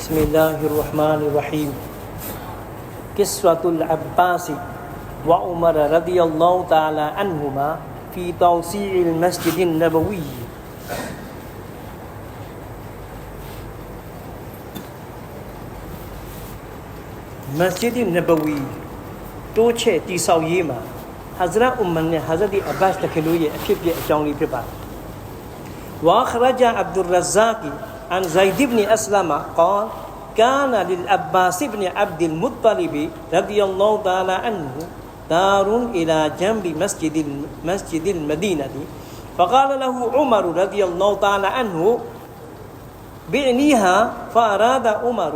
بسم الله الرحمن الرحيم قصة العباس وعمر رضي الله تعالى عنهما في توسيع المسجد النبوي مسجد النبوي တိုးချဲ့တိဆောက်ရေးမှာဟဇရတ်အူမန်နဲ့ဟဇရတ်အဘတ်တခလူရဲ့အဖြစ်ပြအကြောင်းလေးဖြစ်ပါတယ်။ وأخرج عبد الرزاق عن زيد بن أسلم قال كان للعباس بن عبد المطلب رضي الله تعالى عنه دار إلى جنب مسجد مسجد المدينة. فقال له عمر رضي الله تعالى عنه بعنيها فأراد عمر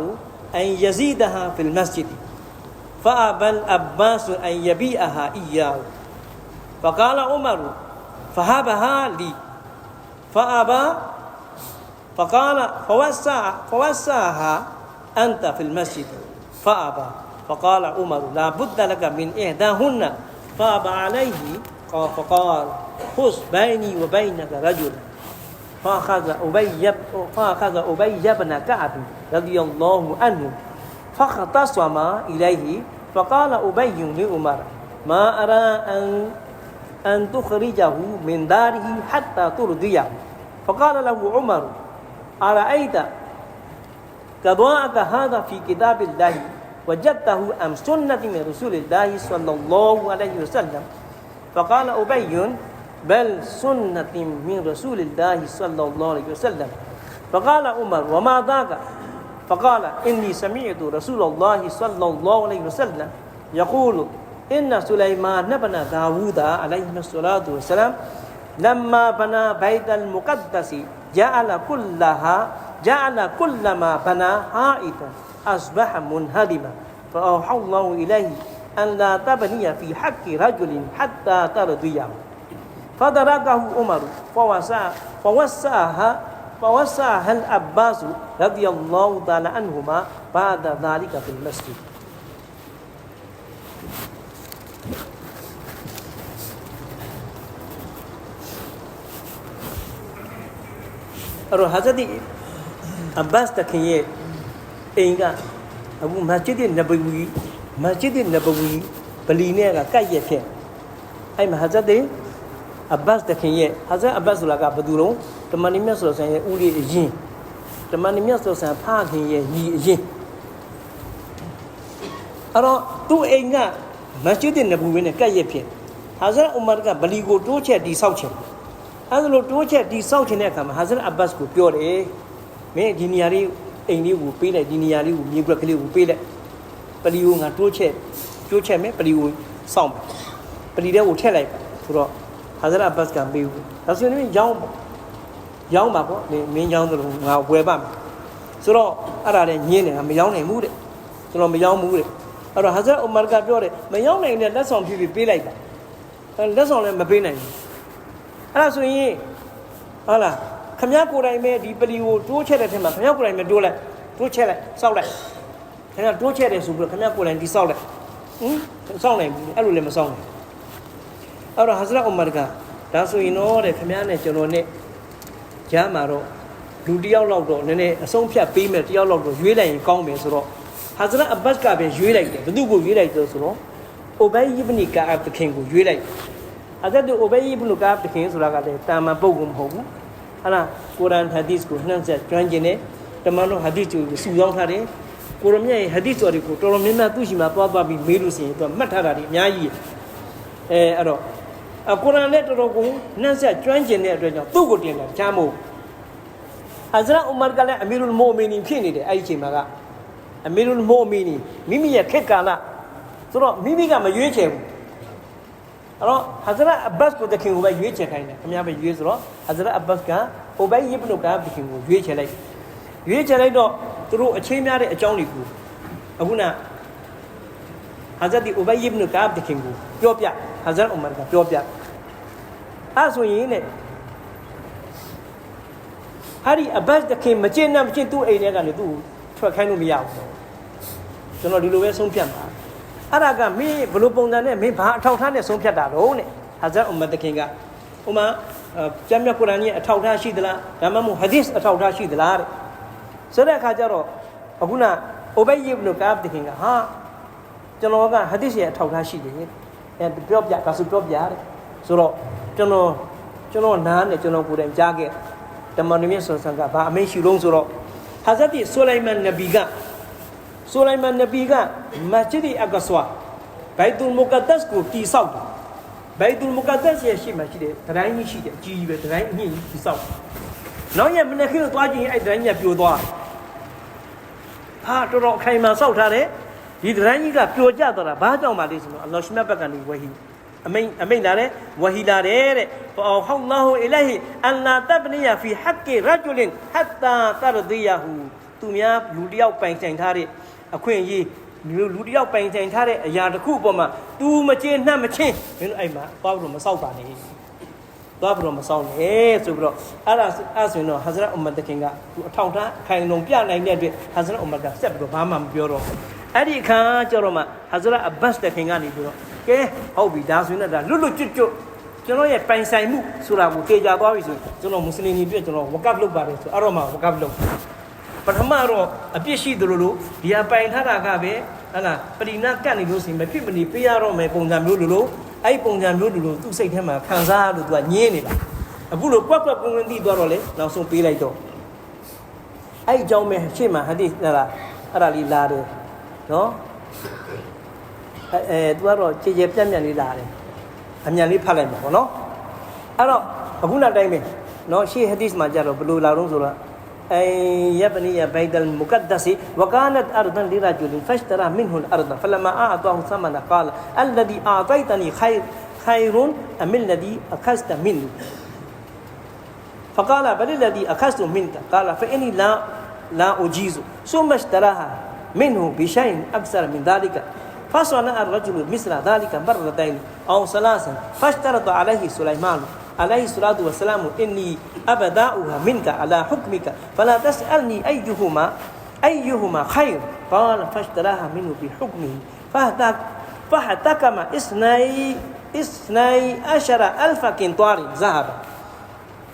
أن يزيدها في المسجد. فأبى العباس أن يبيعها إياه. فقال عمر فهبها لي. فأبى فقال فوسع فوسعها أنت في المسجد فأبى. فقال عمر لا بد لك من إحداهن. فأبى عليه قال فقال خذ بيني وبينك رجلا فأخذ أبي فأخذ أبي بن كعب رضي الله عنه فاختصم إليه فقال أبي لعمر ما أرى أن أن تخرجه من داره حتى ترضيه. فقال له عمر أرأيت؟ قضاءك هذا في كتاب الله. وجدته أم سنة من رسول الله صلى الله عليه وسلم. فقال أبي بل سنة من رسول الله صلى الله عليه وسلم. فقال عمر وما ذاك؟ فقال إني سمعت رسول الله صلى الله عليه وسلم يقول إن سليمان بن داود عليه الصلاة والسلام لما بنى بيت المقدس جعل كلها جعل كل ما بنى حائطا أصبح منهدما. فأوحى الله إليه أن لا تبني في حق رجل حتى ترضيه. فدركه عمر فوسع فوسعها فوسعها العباس رضي الله تعالى عنهما بعد ذلك في المسجد. အဲ့တော့ဟာဇတ်ဒီအဘတ်တခင်ရဲ့အိမ်ကအခုမဂျစ်ဒီနဘဝီမဂျစ်ဒီနဘဝီဗလီနဲ့ကကတ်ရက်ဖြစ်အဲ့မှာဟာဇတ်ဒီအဘတ်တခင်ရဲ့ဟာဇတ်အဘတ်ဆိုတာကဘယ်သူလုံးတမန်နီမြတ်ဆိုဆန်ရဲ့ဦးလေးအရင်တမန်နီမြတ်ဆိုဆန်ဖခင်ရဲ့ညီအရင်အဲ့တော့သူ့အိမ်ကမဂျစ်ဒီနဘဝီနဲ့ကတ်ရက်ဖြစ်ဟာဇတ်အူမာကဗလီကိုတိုးချက်တိဆောက်ချင်တယ် အဲဒါလိုတိုးချက်ဒီစောက်ချင်တဲ့အခါမှာဟာဇရတ်အဘတ်ကိုပြောတယ်မင်းဒီနေရာလေးအိမ်လေးကိုပေးလိုက်ဒီနေရာလေးကိုမြေကွက်ကလေးကိုပေးလိုက်ပလီကိုငါတိုးချက်တိုးချက်မယ်ပလီကိုစောင့်မယ်ပလီတဲ့ကိုထည့်လိုက်ပါဆိုတော့ဟာဇရတ်အဘတ်ကမေးဘူးဒါဆိုရင်ရောင်းရောင်းပါပေါ့မင်းရောင်းသလိုငါဝယ်ပါမယ်ဆိုတော့အဲ့ဒါလည်းညင်းတယ်ငါမရောင်းနိုင်ဘူးတဲ့ကျွန်တော်မရောင်းဘူးတဲ့အဲ့တော့ဟာဇရတ်အူမာကပြောတယ်မရောင်းနိုင်တဲ့လက်ဆောင်ဖြည်းဖြည်းပေးလိုက်ပါလက်ဆောင်လည်းမပေးနိုင်ဘူး အဲ့ဒါဆိုရင်ဟုတ်လားခမည်းကိုယ်တိုင်ပဲဒီပလီကိုတိုးချက်တဲ့ထက်မှာခမည်းကိုယ်တိုင်ပဲတိုးလိုက်တိုးချက်လိုက်စောက်လိုက်ခင်ဗျာတိုးချက်တယ်ဆိုပြီးတော့ခမည်းကိုယ်တိုင်ဒီစောက်လိုက်ဟင်စောက်နိုင်ဘူးအဲ့လိုလည်းမစောက်နိုင်အဲ့တော့ဟာဇရတ်အူမာကဒါဆိုရင်တော့တဲ့ခမည်းနဲ့ကျွန်တော်နဲ့ကြားမှာတော့လူတယောက်လောက်တော့နည်းနည်းအဆုံးဖြတ်ပေးမယ်တယောက်လောက်တော့ရွေးလိုက်ရင်ကောင်းမယ်ဆိုတော့ဟာဇရတ်အဘတ်ကပဲရွေးလိုက်တယ်ဘယ်သူကိုရွေးလိုက်တယ်ဆိုတော့အိုဘိုင်ယစ်ဘနီကာအဘ်ခင်ကိုရွေးလိုက် အဇတ်တို့အိုဘေးဘ်နူကာဘ်တခင်ဆိုတာကလည်းတာမန်ပုဂ္ဂိုလ်မဟုတ်ဘူးဟာလားကုရ်အာန်ဟာဒီစ်ကိုနှံ့ဆက်ကျွမ်းကျင်တယ်တမန်တော်ဟာဒီစ်ကိုစုဆောင်းထားတယ်ကိုရမြတ်ရဲ့ဟာဒီစ်တော်တွေကိုတော်တော်များများသူ့ရှိမှာသွားသွားပြီးမေးလို့ရှိရင်သူကမှတ်ထားတာဒီအများကြီးအဲအဲ့တော့အကုရ်အာန်နဲ့တော်တော်ကိုနှံ့ဆက်ကျွမ်းကျင်တဲ့အတွက်ကြောင့်သူ့ကိုတင်တယ်ချမ်းမို့ဟဇရတ်အူမာကလည်းအမီရူလ်မိုမီနီဖြစ်နေတယ်အဲ့ဒီအချိန်မှာကအမီရူလ်မိုမီနီမိမိရဲ့ခေတ်ကာလဆိုတော့မိမိကမရွေးချယ်ဘူး အဲ့တော့ဟဇရတ်အဘတ်ကိုတခင်ကိုပဲရွေးချယ်ခိုင်းတယ်ခင်ဗျားပဲရွေးဆိုတော့ဟဇရတ်အဘတ်ကအိုဘိုင်ယစ်ဘနုကတခင်ကိုရွေးချယ်လိုက်ရွေးချယ်လိုက်တော့သူတို့အချင်းများတဲ့အကြောင်းတွေကိုအခုနဟဇရတ်ဒီအိုဘိုင်ယစ်ဘနုကတခင်ကိုပြောပြဟဇရတ်အူမာကပြောပြအဲ့ဆိုရင်နဲ့ဟာဒီအဘတ်တခင်မကျင့်နဲ့မကျင့်သူ့အိမ်ထဲကနေသူ့ထွက်ခိုင်းလို့မရဘူးကျွန်တော်ဒီလိုပဲဆုံးဖြတ်ပါ အဲ့ဒါကမင်းဘလို့ပုံစံနဲ့မင်းဘာအထောက်ထားနဲ့ဆုံးဖြတ်တာတော့တဲ့ဟာဇတ်အူမတ်တခင်ကဥမာကျမ်းမြတ်ကုရ်အာန်ရဲ့အထောက်ထားရှိသလားဒါမှမဟုတ်ဟာဒီစ်အထောက်ထားရှိသလားတဲ့ဆိုတဲ့အခါကျတော့ဟအခုနအိုဘိုက်ယေဘ်နုကာဘ်တခင်ကဟာကျွန်တော်ကဟာဒီစ်ရဲ့အထောက်ထားရှိတယ်အဲပြောပြဒါဆိုပြောပြတယ်ဆိုတော့ကျွန်တော်ကျွန်တော်နားနဲ့ကျွန်တော်ကိုယ်တိုင်ကြားခဲ့တမန်တော်မြတ်ဆွမ်းဆန်ကဘာအမိန့်ရှိလုံးဆိုတော့ဟာဇတ်တီဆူလိုင်မန်နဗီက ဆူလိုင်မန်နဗီကမစဂျစ်အကဆွာဘိုက်တူလ်မုကဒတ်ကိုတီဆောက်တယ်ဘိုက်တူလ်မုကဒတ်ရဲ့ရှိမှရှိတယ်တတိုင်းကြီးရှိတယ်အကြီးကြီးပဲတတိုင်းအမြင့်ကြီးတီဆောက်တယ်နောက်ရမနေ့ခေတ်သွားကြည့်ရင်အဲ့တတိုင်းကြီးပြိုသွားတယ်ဟာတော်တော်အခိုင်အမာစောက်ထားတယ်ဒီတန်းကြီးကပျော်ကျသွားတာဘာကြောင့်ပါလဲဆိုတော့အလ္လာဟ်ရှမြတ်ဘက်ကနေဝဟီအမိန်အမိန်လာတယ်ဝဟီလာတယ်တဲ့ဖအောဟောလာဟူအလိုင်ဟီအန်လာတဘနီယာဖီဟက်ကီရဂျူလင်ဟတ်တာတရဒီယာဟူသူများလူတယောက်ပိုင်ဆိုင်ထားတဲ့ အခွင့်အရေးလူလူတယောက်ပိုင်ဆိုင်ထားတဲ့အရာတစ်ခုအပေါ်မှာ तू မကျေနှံ့မချင်းမင်းတို့အဲ့မှာသွားပြီးတော့မဆောက်ပါနဲ့သွားပြီးတော့မဆောက်နဲ့ဆိုပြီးတော့အဲ့ဒါအဲ့ဆိုရင်တော့ဟာဇရတ်အမ္မတခင်ကသူအထောက်ထားခိုင်လုံပြနိုင်တဲ့အတွက်ဟာဇရတ်အမ္မကဆက်ပြီးတော့ဘာမှမပြောတော့ဘူးအဲ့ဒီအခါကျတော့မှဟာဇရတ်အဘတ်တခင်ကနေပြီးတော့ကဲဟုတ်ပြီဒါဆိုရင်တော့ဒါလွတ်လွတ်ကျွတ်ကျွတ်ကျွန်တော်ရဲ့ပိုင်ဆိုင်မှုဆိုတာကိုတေချာသွားပြီဆိုရင်ကျွန်တော်မွတ်စလင်တွေအတွက်ကျွန်တော်ဝကပ်လုပ်ပါတယ်ဆိုအဲ့တော့မှဝကပ်လုပ် ပထမတော့အပြစ်ရှိသလိုလိုဒီဟာပိုင်ထားတာကပဲဟလာပရိနာကတ်နေလို့ဆိုရင်မဖြစ်မနေပေးရတော့မယ်ပုံစံမျိုးလိုလိုအဲ့ပုံစံမျိုးလိုလိုသူ့စိတ်ထဲမှာခံစားရလို့သူကညင်းနေတာအခုလိုကွက်ကွက်ကွင်းကွင်းသိသွားတော့လေနောက်ဆုံးပေးလိုက်တော့အဲ့အကြောင်းပဲရှေ့မှာဟာဒီဟလာအဲ့ဒါလေးလာတယ်နော်အဲအဲသူကတော့ကြည်ကြပြတ်ပြတ်လေးလာတယ်အမြန်လေးဖတ်လိုက်မှာပေါ့နော်အဲ့တော့အခုနောက်တိုင်းပဲနော်ရှေ့ဟာဒီစ်မှာကြတော့ဘယ်လိုလာတော့ဆိုတော့ أن يبني بيت المقدس وكانت أرضا لرجل فاشترى منه الأرض فلما أعطاه ثمن قال الذي أعطيتني خير خير أم الذي أخذت مني فقال بل الذي أخذت منك؟ قال فإني لا لا أجيز. ثم اشتراها منه بشيء أكثر من ذلك. فصنع الرجل مثل ذلك مرتين أو ثلاثا فاشترط عليه سليمان. عليه الصلاة والسلام إني أبداؤها منك على حكمك فلا تسألني أيهما أيهما خير؟ قال فاشتراها منه بحكمه فاحتكم اثني اثني عشر ألف كنطار ذهب.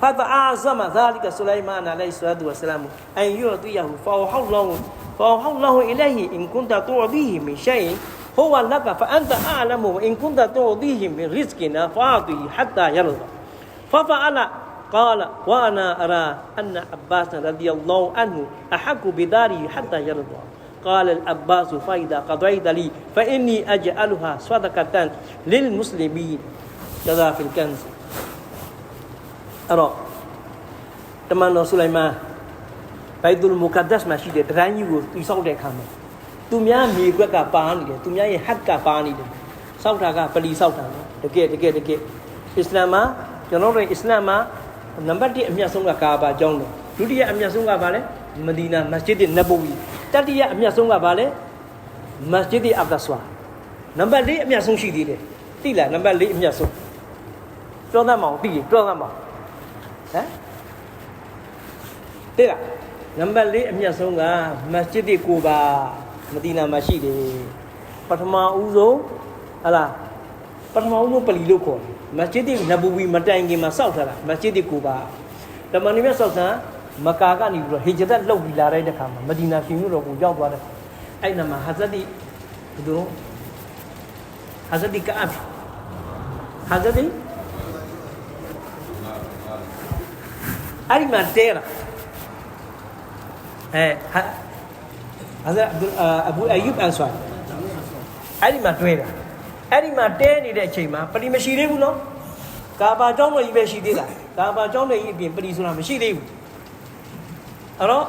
فتعظم ذلك سليمان عليه الصلاة والسلام أن يعطيه فأوحى الله إليه إن كنت تعطيه من شيء هو لك فأنت أعلم وإن كنت تعطيه من رزقنا فأعطيه حتى يرضى. Fafa'ala qala wa ana ara anna Abbas radhiyallahu anhu ahaku bidari hatta yarda. Qala al-Abbas fa idza qadaita li fa inni aj'aluha sadaqatan lil muslimin. Kaza fil kanz. Alors, teman Sulaiman Baitul Muqaddas မှာရှိတဲ့တရန်းကြီးကိုတိဆောက်တဲ့အခါမှာသူများမြေကွက်ကပါနေတယ်သူများရဲ့ဟတ်ကပါနေတယ်စောက်တာကပလီစောက်တာတကယ်တကယ်တကယ်အစ္စလာမ်မှာ ကျွန်တော်တို့အစ္စလာမ်မှာနံပါတ်1အမြတ်ဆုံးကကာဘာကျောင်းတယ်ဒုတိယအမြတ်ဆုံးကဘာလဲမဒီနာမစဂျစ်နဘဝီတတိယအမြတ်ဆုံးကဘာလဲမစဂျစ်အဘဒ်ဆွာနံပါတ်4အမြတ်ဆုံးရှိသေးတယ်သိလားနံပါတ်4အမြတ်ဆုံးပြောတတ်မအောင်သိရင်ပြောတတ်မအောင်ဟမ်တဲ့လားနံပါတ်၄အမြတ်ဆုံးကမစဂျစ်ကိုပါမဒီနာမှာရှိတယ်ပထမဦးဆုံးဟလာပထမဦးဆုံးပလီလို့ခေါ်တယ် မစဂျစ်နဘူဝီမတိုင်ခင်မှာစောက်ထားတာမစဂျစ်ကိုပါတမန်တော်မြတ်စောက်ဆန်မကာကနေပြီးတော့ဟေဂျရတ်လောက်ပြီးလာတဲ့အခါမှာမဒီနာရှင်မြို့တော်ကိုရောက်သွားတယ်အဲ့နာမှာဟာဇတ်ဒီဘယ်လိုဟာဇတ်ဒီကာအပ်ဟာဇတ်ဒီအဲ့ဒီမှာတဲတာအဲဟာဟာဇတ်အဘူအယူဘ်အန်ဆွာအဲ့ဒီမှာတွဲတာ အဲ့ဒီမှာတဲနေတဲ့အချိန်မှာပလီမရှိသေးဘူးနော်ကာဘာကျောင်းတော်ကြီးပဲရှိသေးတာကာဘာကျောင်းတော်ကြီးအပြင်ပလီဆိုတာမရှိသေးဘူးအဲ့တော့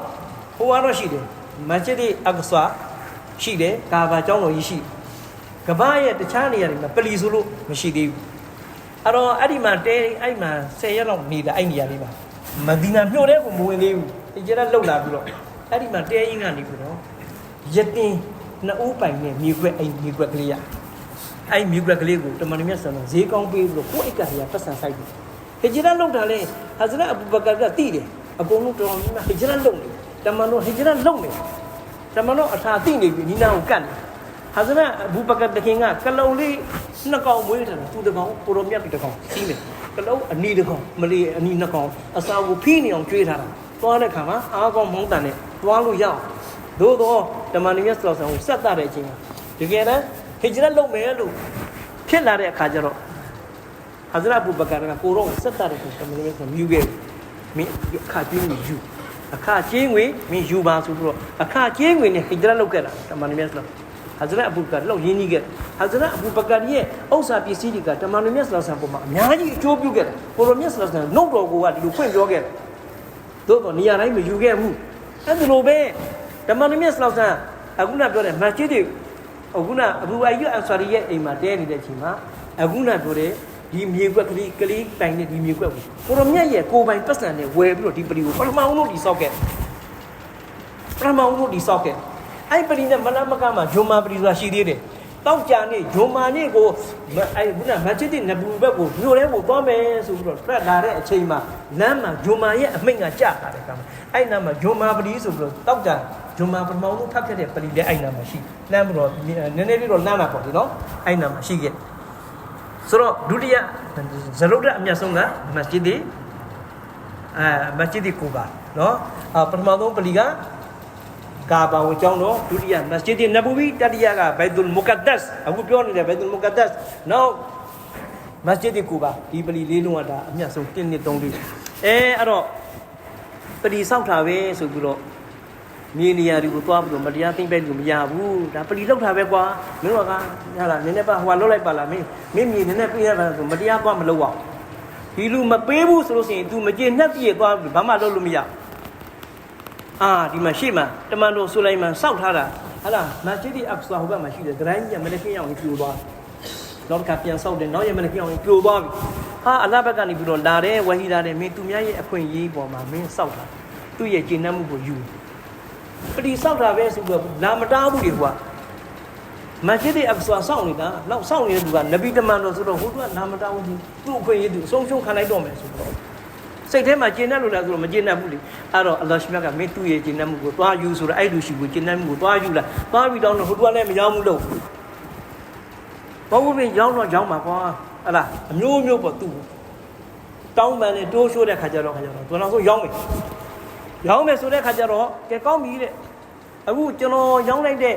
ဟိုကတော့ရှိတယ်မစဂျစ်အက္ဆာရှိတယ်ကာဘာကျောင်းတော်ကြီးရှိကဘာရဲ့တခြားနေရာတွေမှာပလီဆိုလို့မရှိသေးဘူးအဲ့တော့အဲ့ဒီမှာတဲအဲ့ဒီမှာ10ရက်လောက်နေတာအဲ့နေရာလေးမှာမဒီနာမြို့တဲ့ကိုမဝင်သေးဘူးဒီကျတော့လှုပ်လာပြီးတော့အဲ့ဒီမှာတဲရင်ကနေပြီးတော့ယတင်နှစ်ဦးပိုင်နဲ့မြေခွက်အဲ့မြေခွက်ကလေးရ အဲ့မြေခွက်ကလေးကိုတမန်တော်မြတ်ဆန်တော်ဈေးကောင်းပေးပြီးတော့ကိုယ့်အိတ်ကလေးကပတ်စံဆိုင်တယ်ဟဂျရတ်လုပ်တာလေဟာဇရတ်အဘူဘကာကတိတယ်အကုန်လုံးတော်တော်များများဟဂျရတ်လုပ်နေတမန်တော်ဟဂျရတ်လုပ်နေတမန်တော်အထာတိနေပြီနီနာကိုကတ်နေဟာဇရတ်အဘူဘကာတခင်ကကလုံလေးနှစ်ကောင်မွေးတယ်သူတကောင်ကိုရောမြတ်တကောင်စီးနေကလုံအနီတကောင်မလီအနီနှစ်ကောင်အစာကိုဖိနေအောင်ကျွေးထားတာသွားတဲ့ခါမှာအားကောင်းမောင်းတန်နဲ့သွားလို့ရအောင်သို့တော့တမန်တော်မြတ်ဆလောဆန်ကိုဆက်တာတဲ့အချိန်မှာတကယ်တမ်း ဟိဂျရတ်လုပ်မယ်လို့ဖြစ်လာတဲ့အခါကျတော့ဟာဇရတ်အဘူဘကာကကိုရောဆက်တာတဲ့ကိုတမန်တော်မြတ်ဆလောမြူခဲ့မင်းအခါကျင်းကိုယူအခါကျင်းငွေမင်းယူပါဆိုပြီးတော့အခါကျင်းငွေနဲ့ဟိဂျရတ်လုပ်ခဲ့တာတမန်တော်မြတ်ဆလောဟာဇရတ်အဘူဘကာလောက်ရင်းနှီးခဲ့ဟာဇရတ်အဘူဘကာရဲ့ဥစ္စာပစ္စည်းတွေကတမန်တော်မြတ်ဆလောဆန်ပေါ်မှာအများကြီးအကျိုးပြုခဲ့တယ်ကိုရောမြတ်ဆလောဆန်နှုတ်တော်ကိုကဒီလိုဖွင့်ပြောခဲ့တယ်သို့တော့နေရာတိုင်းမယူခဲ့ဘူးအဲ့ဒါလိုပဲဓမ္မနမြတ်ဆလောက်ဆန်အခုနပြောတဲ့မချစ်တွေ အခုနအဘူအိုင်ယအန်ဆာရီရဲ့အိမ်မှာတဲနေတဲ့အချိန်မှာအခုနပြောတဲ့ဒီမြေကွက်ကလေးကလေးတိုင်တဲ့ဒီမြေကွက်ကိုကိုရမြတ်ရဲ့ကိုယ်ပိုင်ပတ်စံနဲ့ဝယ်ပြီးတော့ဒီပလီကိုပထမအောင်လို့ဒီဆောက်ခဲ့ပထမအောင်လို့ဒီဆောက်ခဲ့အဲ့ပလီနဲ့မလမကမှာဂျွန်မာပလီဆိုတာရှိသေးတယ် တောက်ကြနေဂျွန်မာနေကိုအဲ့ခုနမချစ်တဲ့နဘူဘက်ကိုမြို့ထဲကိုသွားမယ်ဆိုပြီးတော့ပြတ်လာတဲ့အချိန်မှာလမ်းမှာဂျွန်မာရဲ့အမိန့်ကကြာလာတဲ့ကံအဲ့နာမှာဂျွန်မာပလီဆိုပြီးတော့တောက်ကြဂျွန်မာပထမအောင်လို့ဖတ်ခဲ့တဲ့ပလီလည်းအဲ့နာမှာရှိလမ်းပြီးတော့နည်းနည်းလေးတော့လမ်းလာပေါ့ဒီနော်အဲ့နာမှာရှိခဲ့ဆိုတော့ဒုတိယဇရုဒ္ဒအမြတ်ဆုံးကမစဂျစ်ဒီအဲမစဂျစ်ဒီကိုပါနော်အပထမဆုံးပလီက ကာဘာကိုကျောင်းတော့ဒုတိယမစဂျစ်ဒီနဘူဝီတတိယကဘိုက်ဒူလ်မုကဒတ်စ်အခုပြောနေတဲ့ဘိုက်ဒူလ်မုကဒတ်စ်နောက်မစဂျစ်ဒီကိုပါဒီပလီလေးလုံးကဒါအမြတ်ဆုံး1နှစ်3လေးအဲအဲ့တော့ပလီဆောက်တာပဲဆိုပြီးတော့မြေနေရာတွေကိုသွားပြီးတော့မတရားသိမ့်ပဲလို့မရဘူးဒါပလီလောက်တာပဲကွာမင်းတို့ကဟာလာနည်းနည်းပါဟိုကလောက်လိုက်ပါလားမင်းမင်းမြေနည်းနည်းပြေးရပါဆိုမတရားသွားမလုပ်အောင်ဒီလူမပေးဘူးဆိုလို့ရှိရင် तू မကျေနှက်ပြည့်သွားဘာမှလုပ်လို့မရဘူး အာဒီမှာရှေ့မှာတမန်တော်ဆူလိုင်မန်စောက်ထားတာဟာလားမစဂျစ်ဒီအက်ဆာဟိုဘက်မှာရှိတယ်ဒရိုင်းကြီးမနေ့ကင်းအောင်ပြိုသွားနောက်တစ်ခါပြန်ဆောက်တယ်နောက်ရမနေ့ကင်းအောင်ပြိုသွားပြီဟာအလဘက်ကနေပြီးတော့လာတယ်ဝဟီလာတယ်မင်းသူများရဲ့အခွင့်အရေးပေါ်မှာမင်းစောက်တာသူ့ရဲ့ကျင့်နှံ့မှုကိုယူပတိစောက်တာပဲဆိုတော့လာမတားဘူးလေကွာမစဂျစ်ဒီအက်ဆာစောက်နေတာနောက်စောက်နေတဲ့သူကနဗီတမန်တော်ဆိုတော့ဟိုကလာမတားဘူးသူ့အခွင့်အရေးသူအဆုံးရှုံးခံလိုက်တော့မယ်ဆိုတော့ စိတ်ထဲမှာကျဉ်းတတ်လို့လားဆိုတော့မကျဉ်းတတ်ဘူးလေအဲ့တော့အလ္လာဟ်ရှိမြတ်ကမင်းသူ့ရဲ့ကျဉ်းတတ်မှုကိုသွားယူဆိုတော့အဲ့လူရှိကိုကျဉ်းတတ်မှုကိုသွားယူလာသွားပြီးတော့ဟိုတူကလည်းမရောက်ဘူးလို့ဘောဘူးပင်ရောက်တော့ရောက်မှာကွာအဲ့လားအမျိုးမျိုးပေါ့သူ့တောင်းပန်နဲ့တိုးရှိုးတဲ့ခါကျတော့ခါကျတော့သူနောက်ဆုံးရောက်မယ်ရောက်မယ်ဆိုတဲ့ခါကျတော့ကဲကောင်းပြီတဲ့အခုကျွန်တော်ရောက်လိုက်တဲ့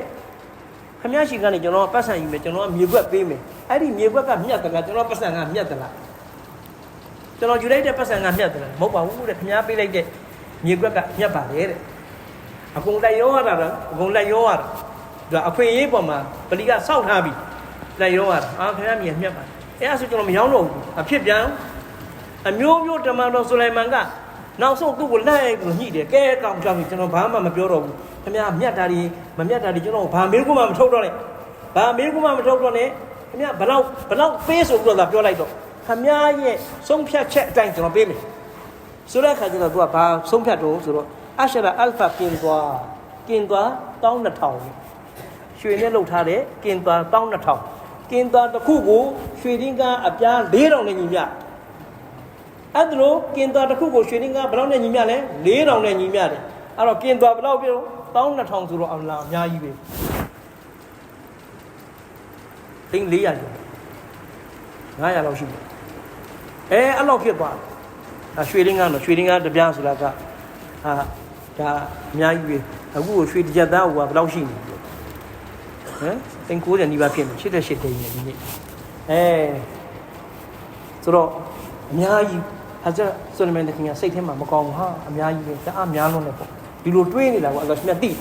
ခမရရှိကနေကျွန်တော်ပတ်စံယူမယ်ကျွန်တော်ကမြေခွက်ပေးမယ်အဲ့ဒီမြေခွက်ကမြတ်တယ်လားကျွန်တော်ပတ်စံကမြတ်တယ်လား ကျွန်တော်ယူလိုက်တဲ့ပတ်စံကမြတ်တယ်မဟုတ်ပါဘူးတဲ့ခင်ဗျားပေးလိုက်တဲ့မြေကွက်ကမြတ်ပါလေတဲ့အကုန်လိုက်ရောရတာတော့အကုန်လိုက်ရောရတာဒါအခွင့်အရေးပေါ်မှာပလီကစောက်ထားပြီလိုက်ရောရတာအာခင်ဗျားမြေမြတ်ပါအဲ့ဒါဆိုကျွန်တော်မရောက်တော့ဘူးအဖြစ်ပြန်အမျိုးမျိုးတမန်တော်ဆူလိုင်မန်ကနောက်ဆုံးသူ့ကိုလိုက်ပြီးညှိတယ်ကဲကောင်ကြောင်ကျွန်တော်ဘာမှမပြောတော့ဘူးခင်ဗျားမြတ်တာဒီမမြတ်တာဒီကျွန်တော်ဘာမေးခွန်းမှမထုတ်တော့နဲ့ဘာမေးခွန်းမှမထုတ်တော့နဲ့ခင်ဗျားဘလောက်ဘလောက်ပေးဆိုပြီးတော့သာပြောလိုက်တော့ ခမည်းရဲ့ဆုံးဖြတ်ချက်အတိုင်းကျွန်တော်ပေးမယ်ဆိုတဲ့အခါကျတော့သူကဘာဆုံးဖြတ်တော့ဆိုတော့အရှရာအလ်ဖာကင်သွားကင်သွား12000ရွှေနဲ့လှုပ်ထားတဲ့ကင်သွား12000ကင်သွားတစ်ခုကိုရွှေတင်းကားအပြား4000နဲ့ညီမျှအဲ့ဒါလို့ကင်သွားတစ်ခုကိုရွှေတင်းကားဘယ်လောက်နဲ့ညီမျှလဲ4000နဲ့ညီမျှတယ်အဲ့တော့ကင်သွားဘယ်လောက်ပြော12000ဆိုတော့အလားအများကြီးပဲသိန်း400ကျော်900လောက်ရှိတယ် အဲအဲ့လောက်ဖြစ်သွားတယ်ဒါရွှေရင်းကတော့ရွှေရင်းကတပြားဆိုတာကဟာဒါအများကြီးပဲအခုကိုရွှေတစ်ကြက်သားဟိုကဘယ်လောက်ရှိနေလဲဟမ်သင်90နီးပါးဖြစ်နေ88တိန်နေဒီနေ့အဲဆိုတော့အများကြီးဟာကျဆိုလမန်တခင်ကစိတ်ထဲမှာမကောင်းဘူးဟာအများကြီးပဲတအားများလုံးနေပေါ့ဒီလိုတွေးနေတာကအလ္လာဟ်မြတ်သိ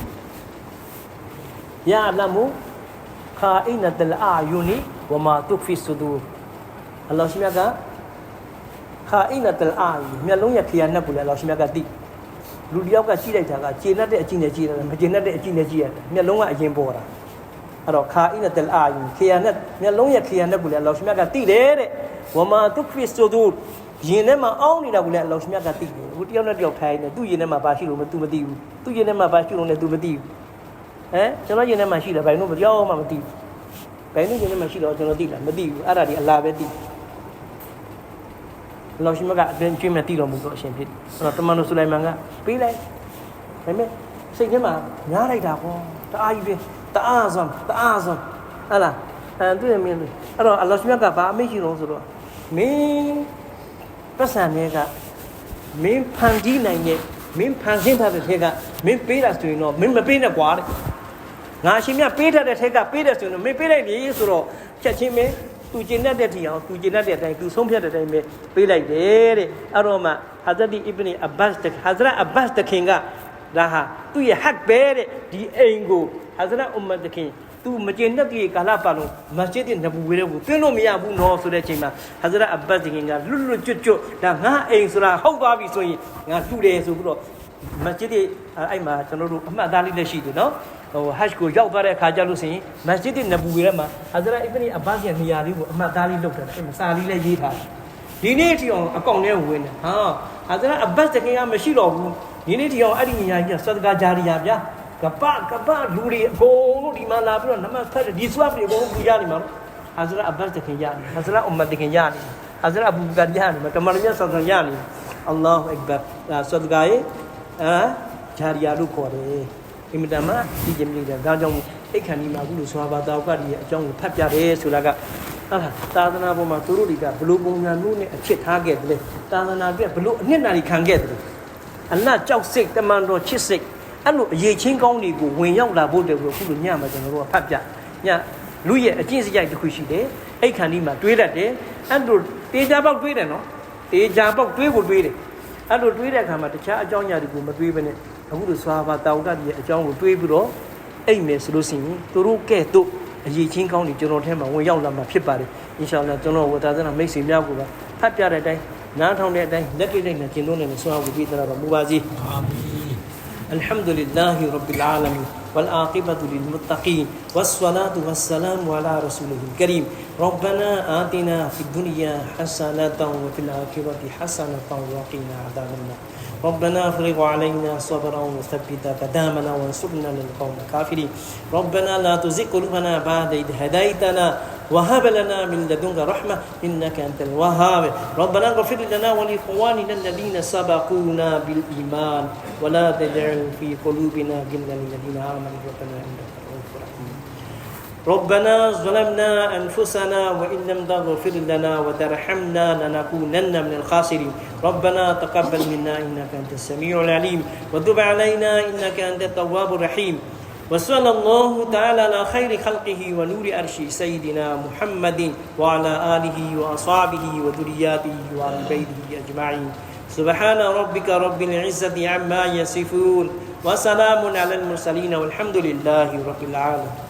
ယာလမူခါအိနတလအာယူနီဝမာတုဖီဆူဒူအလ္လာဟ်မြတ်က ခါအိနတလအာမျက်လုံးရခရနတ်ဘူးလေလောရှင်မြတ်ကတိလူတယောက်ကကြည့်လိုက်တာကကျေနပ်တဲ့အကြည့်နဲ့ကြည့်ရတယ်မကျေနပ်တဲ့အကြည့်နဲ့ကြည့်ရတယ်မျက်လုံးကအရင်ပေါ်တာအဲ့တော့ခါအိနတလအာခရနတ်မျက်လုံးရခရနတ်ဘူးလေလောရှင်မြတ်ကတိတယ်တဲ့ဝမာတုခရစ်တိုဒူရင်ထဲမှာအောင်းနေတာဘူးလေလောရှင်မြတ်ကတိတယ်ဟိုတယောက်နဲ့တယောက်ထိုင်နေသူ့ရင်ထဲမှာဘာရှိလို့မသူမသိဘူးသူ့ရင်ထဲမှာဘာရှိလို့လဲသူမသိဘူးဟမ်ကျွန်တော်ရင်ထဲမှာရှိတယ်ဘယ်လို့မပြောမှမသိဘူးဘယ်လို့ရင်ထဲမှာရှိတော့ကျွန်တော်သိလားမသိဘူးအဲ့ဒါဒီအလားပဲသိတယ် လောရှိမကအတွင်းကျွေးမဲ့တည်တော်မူသောအရှင်ဖြစ်တယ်အဲ့တော့တမန်တော်ဆူလိုင်မန်ကပေးလိုက်ဒါပေမဲ့စိတ်ထဲမှာညားလိုက်တာပေါ့တအားကြီးပဲတအားဆုံးတအားဆုံးဟဲ့လားအဲသူ့ရဲ့မင်းအဲ့တော့အလောရှိမကဘာအမိတ်ရှိတော့ဆိုတော့မင်းပတ်စံတွေကမင်းဖန်တီးနိုင်တဲ့မင်းဖန်ဆင်းထားတဲ့ထက်ကမင်းပေးတာဆိုရင်တော့မင်းမပေးနဲ့ကွာတဲ့ငါအရှင်မြတ်ပေးထတဲ့ထက်ကပေးတယ်ဆိုရင်တော့မင်းပေးလိုက်လေဆိုတော့ချက်ချင်းပဲ သူကျင်တတ်တဲ့ထီအောင်သူကျင်တတ်တဲ့အတိုင်းသူဆုံးဖြတ်တဲ့အတိုင်းပဲပေးလိုက်တယ်တဲ့အဲ့တော့မှဟာဇတ်ဒီအစ်ဘနီအဘတ်တဟာဇရအဘတ်တခင်ကဒါဟာသူ့ရဲ့ဟတ်ပဲတဲ့ဒီအိမ်ကိုဟာဇရအွမ်မတ်တခင်သူမကျင်တတ်တဲ့ကာလပတ်လုံးမစဂျစ်နဘူဝေတဲ့ကိုတွင်းလို့မရဘူးနော်ဆိုတဲ့အချိန်မှာဟာဇရအဘတ်တခင်ကလွတ်လွတ်ကျွတ်ကျွတ်ဒါငါအိမ်ဆိုတာဟုတ်သွားပြီဆိုရင်ငါတူတယ်ဆိုပြီးတော့မစဂျစ်ဒီအဲ့မှာကျွန်တော်တို့အမှတ်အသားလေးလက်ရှိတယ်နော် ဟိုဟတ်ကိုရောက်သွားတဲ့အခါကျလို့ဆိုရင်မစဂျစ်ဒီနဘူရဲမှာဟာဇရာအစ်ဘနီအဘတ်ရဲ့နေရာလေးကိုအမှတ်အသားလေးလုပ်တယ်အဲ့မှာစာလေးလည်းရေးထားတယ်ဒီနေ့အထိအောင်အကောင့်ထဲဝင်တယ်ဟာဟာဇရာအဘတ်တကယ်ကမရှိတော့ဘူးဒီနေ့အထိအောင်အဲ့ဒီနေရာကြီးကသဒ္ကာဂျာရီယာဗျာကပကပလူတွေအကုန်လုံးဒီမှာလာပြီးတော့နမတ်ဖတ်တယ်ဒီဆွတ်တွေအကုန်လုံးပူရနေမှာနော်ဟာဇရာအဘတ်တကယ်ရတယ်ဟာဇရာအွမ်မတ်တကယ်ရတယ်ဟာဇရာအဘူဘကာရတယ်ကမလမြတ်ဆန်ဆန်ရတယ်အလ္လာဟူအက်ဘာသဒ္ကာရဲ့အာဂျာရီယာလို့ခေါ်တယ် အင်မတန်မှဒီကြမြင့်တယ်ဒါကြောင့်အိတ်ခန္ဒီမှာအခုလိုသွားပါတာကဒီအကြောင်းကိုဖတ်ပြတယ်ဆိုတာကဟာသာသနာပေါ်မှာသူတို့တွေကဘလို့ပုံစံမျိုးနဲ့အချစ်ထားခဲ့တယ်လေသာသနာပြဘလို့အနှစ်နာရီခံခဲ့တယ်အနတ်ကြောက်စိတ်တမန်တော်ချစ်စိတ်အဲ့လိုအရေးချင်းကောင်းတွေကိုဝင်ရောက်လာဖို့တည်းကိုအခုလိုညမှာကျွန်တော်တို့ကဖတ်ပြညလူရဲ့အကျင့်စရိုက်တစ်ခုရှိတယ်အိတ်ခန္ဒီမှာတွေးတတ်တယ်အဲ့လိုတေချာပေါက်တွေးတယ်နော်တေချာပေါက်တွေးကိုတွေးတယ်အဲ့လိုတွေးတဲ့အခါမှာတခြားအကြောင်းအရာတွေကိုမတွေးဘဲနဲ့ အခုလိုစွာပါတောင်တတ်ရဲ့အကြောင်းကိုတွေးပြီးတော့အိမ်မယ်ဆိုလို့ရှိရင်သူတို့ကဲ့သို့အရေးချင်းကောင်းတွေကျွန်တော်ထဲမှာဝင်ရောက်လာမှာဖြစ်ပါတယ်အင်ရှာအလ္လာကျွန်တော်ဝတာဇနာမိတ်ဆွေများကိုပါဖတ်ပြတဲ့အတိုင်းနားထောင်တဲ့အတိုင်းလက်ကိတ်နဲ့ကျင့်သုံးနေလို့ဆွာကိုပြီးတော့မူပါစီ الحمد لله رب العالمين والعاقبة للمتقين والصلاة والسلام على رسوله الكريم ربنا آتنا في الدنيا حسنة وفي الآخرة حسنة وقنا عذاب النار ربنا افرغ علينا صبرا وثبت قدامنا وانصرنا للقوم الكافرين. ربنا لا تزغ قلوبنا بعد إذ هديتنا وهب لنا من لدنك رحمة إنك أنت الوهاب. ربنا اغفر لنا ولإخواننا الذين سبقونا بالإيمان ولا تجعل في قلوبنا غلا للذين آمنوا. ربنا إنك رؤوف رحيم. ربنا ظلمنا أنفسنا وإن لم تغفر لنا وترحمنا لنكونن من الخاسرين. ربنا تقبل منا إنك أنت السميع العليم. وتب علينا إنك أنت التواب الرحيم. وصلى الله تعالى على خير خلقه ونور أرشه سيدنا محمد وعلى آله وأصحابه وذرياته وآل بيته أجمعين. سبحان ربك رب العزة عما يصفون. وسلام على المرسلين والحمد لله رب العالمين.